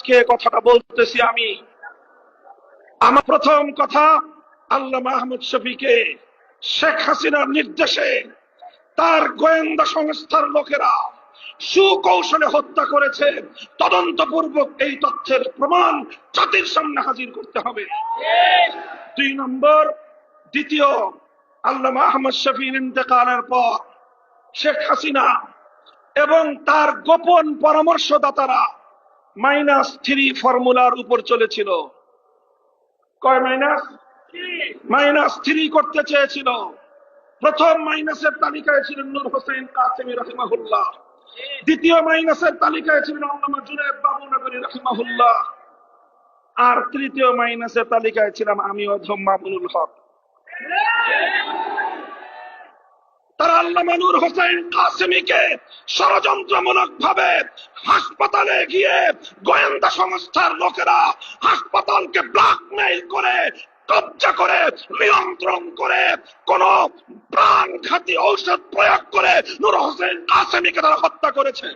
আজকে কথাটা বলতেছি আমি। আমার প্রথম কথা আল্লাহ মাহমুদ শফিকে শেখ হাসিনার নির্দেশে তার গোয়েন্দা সংস্থার লোকেরা সুকৌশলে হত্যা করেছে। তদন্তপূর্বক এই তথ্যের প্রমাণ জাতির সামনে হাজির করতে হবে। দুই নম্বর, দ্বিতীয় আল্লাহ আহমদ শফির ইন্তেকালের পর শেখ হাসিনা এবং তার গোপন পরামর্শদাতারা মাইনাস থ্রি ফর্মুলার উপর চলেছিল। কয় মাইনাস? মাইনাস থ্রি করতে চেয়েছিল। প্রথম মাইনাসের তালিকায় ছিলেন নূর হোসেন কাসেমি রহিমাহুল্লাহ। দ্বিতীয় মাইনাসের তালিকায় ছিলেন আল্লামা জুনায়েদ বাবুনগরী রহিমাহুল্লাহ। আর তৃতীয় মাইনাসের তালিকায় ছিলাম আমি অধম মামুনুল হক। তারা আল্লামা নূর হোসেন কাসেমিকে ষড়যন্ত্রমূলক ভাবে হাসপাতালে গিয়ে গোয়েন্দা সংস্থার লোকেরা হাসপাতালকে ব্ল্যাকমেইল করে, কবজা করে, নিয়ন্ত্রণ করে, কোন প্রাণঘাতী ঔষধ প্রয়োগ করে নূর হোসেন কাসেমিকে তারা হত্যা করেছে।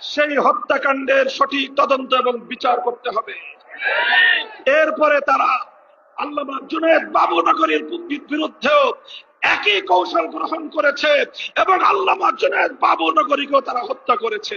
সেই হত্যাকাণ্ডের সঠিক তদন্ত এবং বিচার করতে হবে। এরপরে তারা আল্লামা জুনেদ বাবুনগরীর বিরুদ্ধেও একই কৌশল গ্রহণ করেছে এবং আল্লামা জুনায়দ বাবু নগরীকেও তারা হত্যা করেছে।